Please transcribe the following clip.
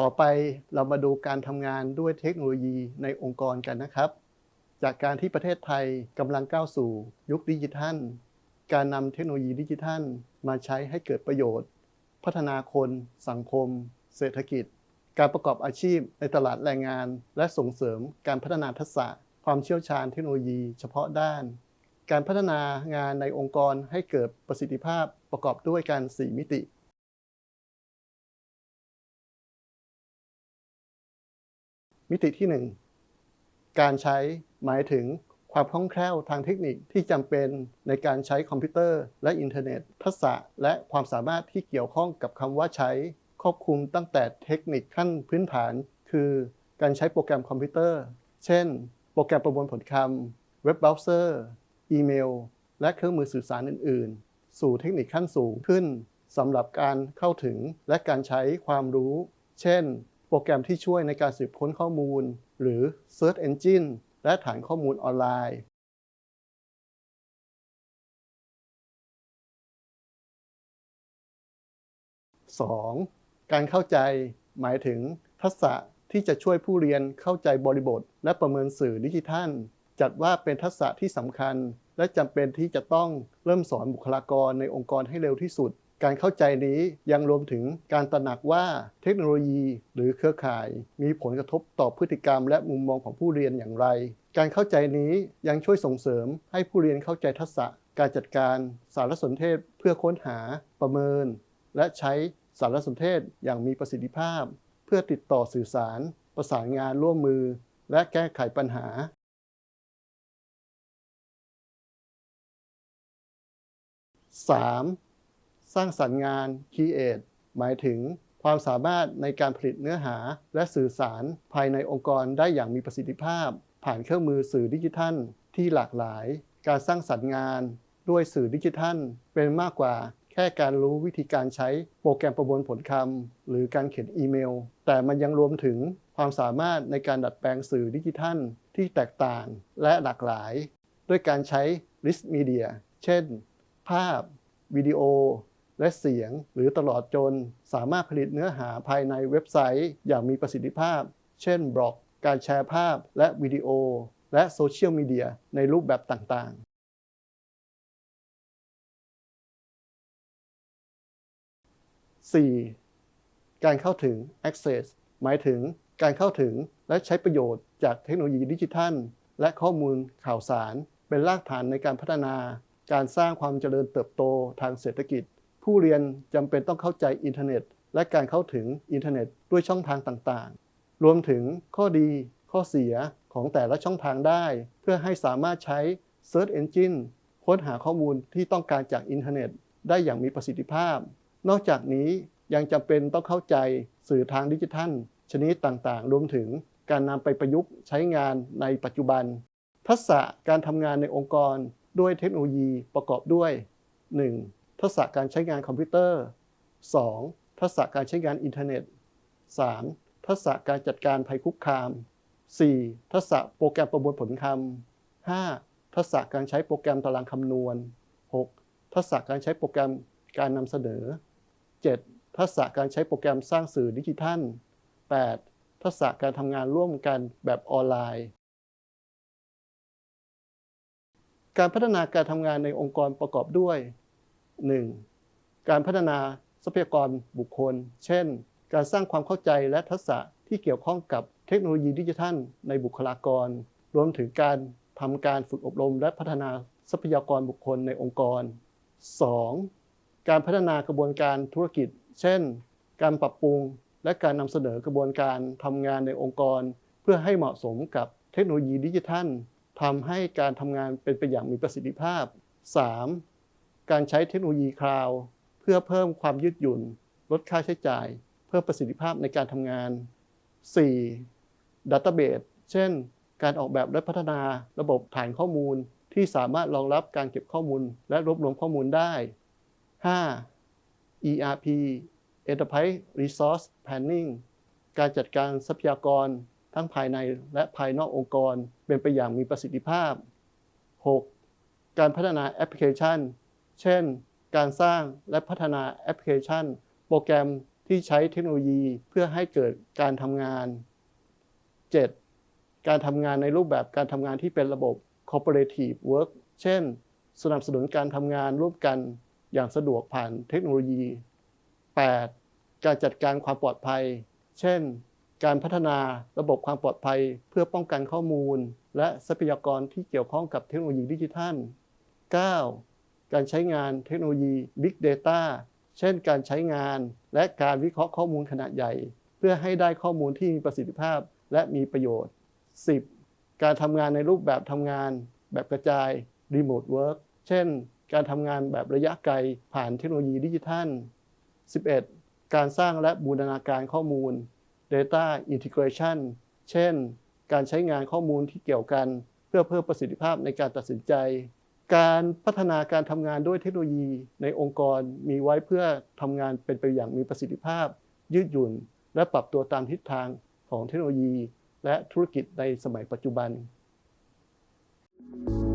ต่อไปเรามาดูการทำงานด้วยเทคโนโลยีในองค์กรกันนะครับ จากการที่ประเทศไทยกำลังก้าวสู่ยุคดิจิทัล การนำเทคโนโลยีดิจิทัล มาใช้ให้เกิดประโยชน์ พัฒนาคน สังคม เศรษฐกิจ การประกอบอาชีพในตลาดแรงงาน และส่งเสริมการพัฒนาทักษะ ความเชี่ยวชาญเทคโนโลยีเฉพาะด้าน การพัฒนางานในองค์กรให้เกิดประสิทธิภาพประกอบด้วยการ 4 มิติ มิติที่ 1 การใช้หมายถึงความคล่องแคล่วทางเทคนิคที่จำเป็นในการใช้คอมพิวเตอร์และอินเทอร์เน็ต ทักษะและความสามารถที่เกี่ยวข้องกับคำว่าใช้ ครอบคลุมตั้งแต่เทคนิคขั้นพื้นฐาน คือการใช้โปรแกรมคอมพิวเตอร์ เช่น โปรแกรมประมวลผลคำเว็บเบราว์เซอร์ อีเมล และเครื่องมือสื่อสารอื่น ๆ สู่เทคนิคขั้นสูงขึ้นสำหรับการเข้าถึงและการใช้ความรู้ เช่น โปรแกรมที่ช่วยในการสืบค้นข้อมูล หรือ Search Engine และฐานข้อมูลออนไลน์ 2. การเข้าใจ หมายถึงทักษะที่จะช่วยผู้เรียนเข้าใจบริบท และประเมินสื่อดิจิทัล จัดว่าเป็นทักษะที่สำคัญ และจำเป็นที่จะต้องเริ่มสอนบุคลากรในองค์กรให้เร็วที่สุด การเข้าใจนี้ยังรวมถึงการตระหนักว่าเทคโนโลยีหรือเครือข่าย มีผลกระทบต่อพฤติกรรมและมุมมองของผู้เรียนอย่างไร การเข้าใจนี้ยังช่วยส่งเสริมให้ผู้เรียนเข้าใจทักษะ การจัดการสารสนเทศเพื่อค้นหา ประเมิน และใช้สารสนเทศอย่างมีประสิทธิภาพ เพื่อติดต่อสื่อสาร ประสานงานร่วมมือ และแก้ไขปัญหา 3. สร้างสรรค์งาน Create หมายถึงความสามารถในการผลิตเนื้อหา และสื่อสารภายในองค์กรได้อย่างมีประสิทธิภาพ ผ่านเครื่องมือสื่อดิจิทัล ที่หลากหลาย การสร้างสรรค์งาน ด้วยสื่อดิจิทัล เป็นมากกว่าแค่การรู้วิธีการใช้โปรแกรมประมวลผลคำหรือการเขียนอีเมล แต่มันยังรวมถึงความสามารถในการดัดแปลงสื่อดิจิทัล ที่แตกต่างและหลากหลาย ด้วยการใช้ Rich Media เช่น ภาพ วิดีโอ และเสียง หรือตลอดจนสามารถผลิตเนื้อหาภายในเว็บไซต์อย่างมีประสิทธิภาพ เช่นบล็อก การแชร์ภาพและวิดีโอ และโซเชียลมีเดียในรูปแบบต่างๆ 4. การเข้าถึง access หมายถึงการเข้าถึงและใช้ประโยชน์จากเทคโนโลยีดิจิทัล และข้อมูลข่าวสาร เป็นรากฐานในการพัฒนา การสร้างความเจริญเติบโตทางเศรษฐกิจ ผู้เรียนจำเป็นต้องเข้าใจอินเทอร์เน็ต และการเข้าถึงอินเทอร์เน็ตด้วยช่องทางต่างๆ รวมถึงข้อดีข้อเสียของแต่ละช่องทางได้ เพื่อให้สามารถใช้ Search Engine ค้นหาข้อมูลที่ต้องการจากอินเทอร์เน็ต ได้อย่างมีประสิทธิภาพ นอกจากนี้ยังจำเป็นต้องเข้าใจสื่อทางดิจิทัล ชนิดต่างๆ รวมถึงการนำไปประยุกต์ใช้งานในปัจจุบัน ทักษะการทำงานในองค์กรด้วยเทคโนโลยีประกอบด้วย 1. ทักษะการใช้งานคอมพิวเตอร์ 2. ทักษะการใช้งานอินเทอร์เน็ต 3. ทักษะการจัดการภัยคุกคาม 4. ทักษะโปรแกรมประมวลผลคำ 5. ทักษะการใช้โปรแกรมตารางคำนวณ 6. ทักษะการใช้โปรแกรมการนำเสนอ 7. ทักษะการใช้โปรแกรมสร้างสื่อดิจิทัล 8. ทักษะการทำงานร่วมกันแบบออนไลน์ การพัฒนาการทำงานในองค์กรประกอบด้วย 1. การพัฒนาทรัพยากรบุคคล เช่น การสร้างความเข้าใจและทักษะที่เกี่ยวข้องกับเทคโนโลยีดิจิทัล ในบุคลากร รวมถึงการทำการฝึกอบรม และพัฒนาทรัพยากรบุคคลในองค์กร 2. การพัฒนากระบวนการธุรกิจ เช่น การปรับปรุง และการนำเสนอกระบวนการทำงานในองค์กร เพื่อให้เหมาะสมกับเทคโนโลยีดิจิทัลทำให้การทำงานเป็นไปอย่างมีประสิทธิภาพ 3. การใช้เทคโนโลยีคลาวด์เพื่อเพิ่มความยืดหยุ่น ลดค่าใช้จ่าย เพิ่มประสิทธิภาพในการทำงาน 4. Database เช่น การออกแบบและพัฒนาระบบฐานข้อมูล ที่สามารถรองรับการเก็บข้อมูล และรวบรวมข้อมูลได้ 5. ERP Enterprise Resource Planning การจัดการทรัพยากรทั้งภายในและภายนอกองค์กรเป็นไปอย่างมีประสิทธิภาพ 6. การพัฒนาแอปพลิเคชัน เช่น การสร้างและพัฒนาแอปพลิเคชัน โปรแกรมที่ใช้เทคโนโลยีเพื่อให้เกิดการทำงาน 7. การทำงานในรูปแบบการทำงานที่เป็นระบบ cooperative work เช่น สนับสนุนการทำงานร่วมกันอย่างสะดวกผ่านเทคโนโลยี 8. การจัดการความปลอดภัย เช่น การพัฒนาระบบความปลอดภัยเพื่อป้องกันข้อมูล และทรัพยากรที่เกี่ยวข้องกับเทคโนโลยีดิจิทัล 9. การใช้งานเทคโนโลยี Big Data เช่นการใช้งานและการวิเคราะห์ข้อมูลขนาดใหญ่ เพื่อให้ได้ข้อมูลที่มีประสิทธิภาพและมีประโยชน์ 10. การทำงานในรูปแบบทำงานแบบกระจาย Remote Work เช่น การทำงานแบบระยะไกลผ่านเทคโนโลยีดิจิทัล 11. การสร้างและบูรณาการข้อมูล Data Integration เช่น การใช้งานข้อมูลที่เกี่ยวกัน เพื่อเพิ่มประสิทธิภาพในการตัดสินใจ การพัฒนาการทำงานด้วยเทคโนโลยีในองค์กรมีไว้เพื่อทำงานเป็นไปอย่างมีประสิทธิภาพ ยืดหยุ่น และปรับตัวตามทิศทางของเทคโนโลยี และธุรกิจในสมัยปัจจุบัน thank you